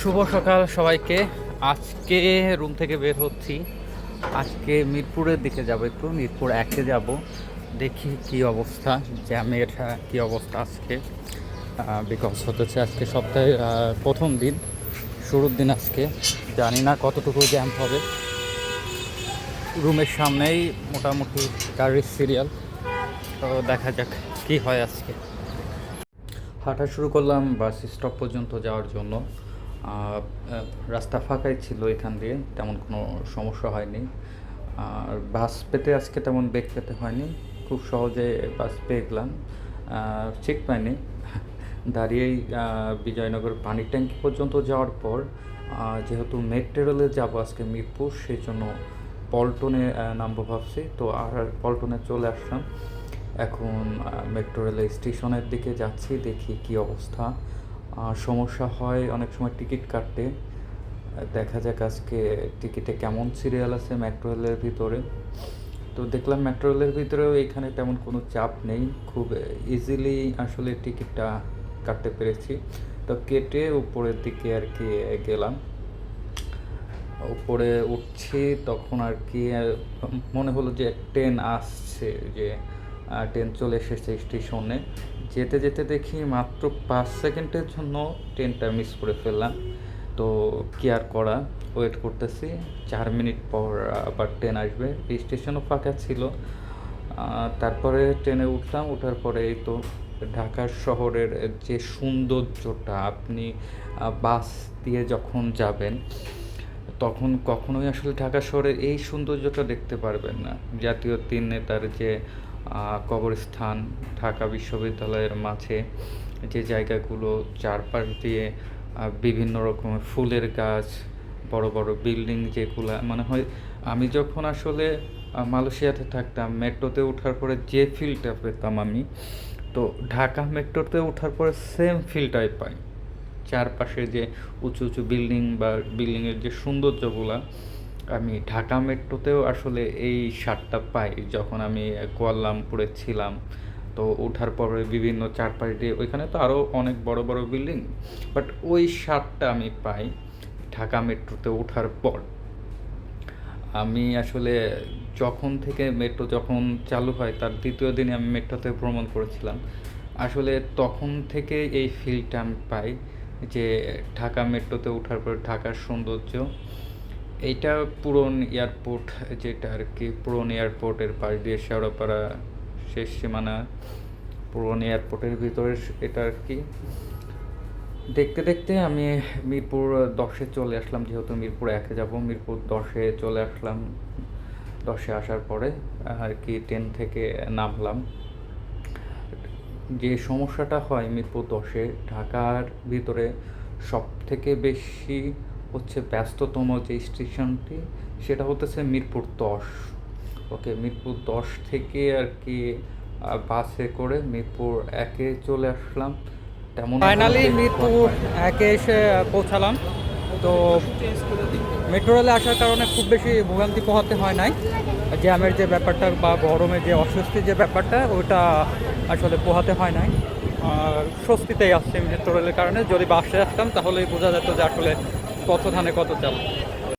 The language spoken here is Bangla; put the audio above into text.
শুভ সকাল সবাইকে। আজকে রুম থেকে বের হচ্ছি। আজকে মিরপুরের দিকে যাব একটু। মিরপুর একে যাব। দেখি কি অবস্থা, জ্যামের কি অবস্থা আজকে। বিকজ হতেছে আজকে সপ্তাহে প্রথম দিন, শুরুর দিন আজকে। জানি না কতটুকু জ্যাম হবে। রুমের সামনেই মোটামুটি গাড়ির সিরিয়াল তো দেখা যাক কি হয় আজকে। হাঁটা শুরু করলাম বাস স্টপ পর্যন্ত যাওয়ার জন্য। রাস্তা ফাঁকাই ছিল এখান দিয়ে, তেমন কোনো সমস্যা হয়নি। আর বাস পেতে আজকে তেমন বেগ পেতে হয়নি। খুব সহজে বাস পেয়ে গেলাম। ঠিক পাইনি। দাঁড়িয়েই বিজয়নগর পানির ট্যাঙ্কি পর্যন্ত যাওয়ার পর যেহেতু মেট্রো রেলে যাব আজকে মিরপুর, সেই জন্য পল্টনে নামবো ভাবছি। তো আর পল্টনে চলে আসলাম। এখন মেট্রো রেলের স্টেশনের দিকে যাচ্ছি, দেখি কি অবস্থা। সমস্যা হয় অনেক সময় টিকিট কাটতে। দেখা যাক আজকে টিকিটে কেমন সিরিয়াল আছে মেট্রো রেলের ভিতরে। তো দেখলাম মেট্রো রেলের ভিতরেও এখানে তেমন কোনো চাপ নেই। খুব ইজিলি আসলে টিকিটটা কাটতে পেরেছি। তো কেটে উপরের দিকে আর কি গেলাম। উপরে উঠছি, তখন আর কি, মনে হলো যে ট্রেন আসছে, যে ট্রেন চলে এসেছে স্টেশনে। যেতে যেতে দেখি মাত্র পাঁচ সেকেন্ডের জন্য ট্রেনটা মিস করে ফেললাম। তো কি আর করা? ওয়েট করতেছি। চার মিনিট পর আবার ট্রেন আসবে। স্টেশনও ফাঁকা ছিল। তারপরে ট্রেনে উঠলাম। ওঠার পরে এই তো ঢাকার শহরের যে সৌন্দর্যটা, আপনি বাস দিয়ে যখন যাবেন, তখন কখনোই আসলে ঢাকা শহরে এই সৌন্দর্যটা দেখতে পারবেন না। জাতীয় তিন নেতার যে কবরস্থান ঢাকা বিশ্ববিদ্যালয়ের মাঝে যে জায়গাগুলো চারপাশ দিয়ে বিভিন্ন রকমের ফুলের গাছ, বড় বড় বিল্ডিং যেগুলো মানে হয় আমি যখন আসলে মালয়েশিয়াতে থাকতাম, মেট্রোতে ওঠার পরে যে ফিলটা পেতাম আমি, তো ঢাকা মেট্রোতে ওঠার পরে সেম ফিলটাই পাই। চারপাশে যে উঁচু উঁচু বিল্ডিং বা বিল্ডিংয়ের যে সৌন্দর্যগুলা আমি ঢাকা মেট্রোতেও আসলে এই স্বাদটা পাই। যখন আমি কুয়ালালামপুরে ছিলাম, তো ওঠার পরে বিভিন্ন চারপাশ দিয়ে, ওইখানে তো আরও অনেক বড় বড় বিল্ডিং, বাট ওই স্বাদটা আমি পাই ঢাকা মেট্রোতে ওঠার পর। আমি আসলে যখন থেকে মেট্রো যখন চালু হয়, তার দ্বিতীয় দিনে আমি মেট্রোতে ভ্রমণ করেছিলাম। আসলে তখন থেকে এই ফিলটা আমি পাই যে ঢাকা মেট্রোতে ওঠার পর ঢাকার সৌন্দর্য এইটা পুরন এয়ারপোর্ট, যেটা আর কি পুরন এয়ারপোর্টের পাশ দিয়ে শেওড়াপাড়া শেষ সীমানা, পুরন এয়ারপোর্টের ভিতরে এটা আর কি দেখতে দেখতে আমি মিরপুর দশে চলে আসলাম, যেহেতু মিরপুর একে যাব, মিরপুর দশে চলে আসলাম। দশে আসার পরে আর কি ট্রেন থেকে নামলাম। যে সমস্যাটা হয় মিরপুর দশে, ঢাকার ভিতরে সব থেকে বেশি হচ্ছে ব্যস্ততম যে স্টেশনটি সেটা হতেছে মিরপুর দশ। ওকে মিরপুর দশ থেকে আর কি বাসে করে মিরপুর একে চলে আসলাম। তেমন ফাইনালি মিরপুর একে এসে পৌঁছালাম। তো মেট্রো রেলে আসার কারণে খুব বেশি ভোগান্তি পোহাতে হয় নাই। জ্যামের যে ব্যাপারটা বা গরমে যে অস্বস্তির যে ব্যাপারটা ওটা আসলে পোহাতে হয় নাই। আর স্বস্তিতেই আসছে মেট্রো রেলের কারণে। যদি বাসে আসতাম তাহলেই বোঝা যেত যে আসলে কত ধানে কত চাল?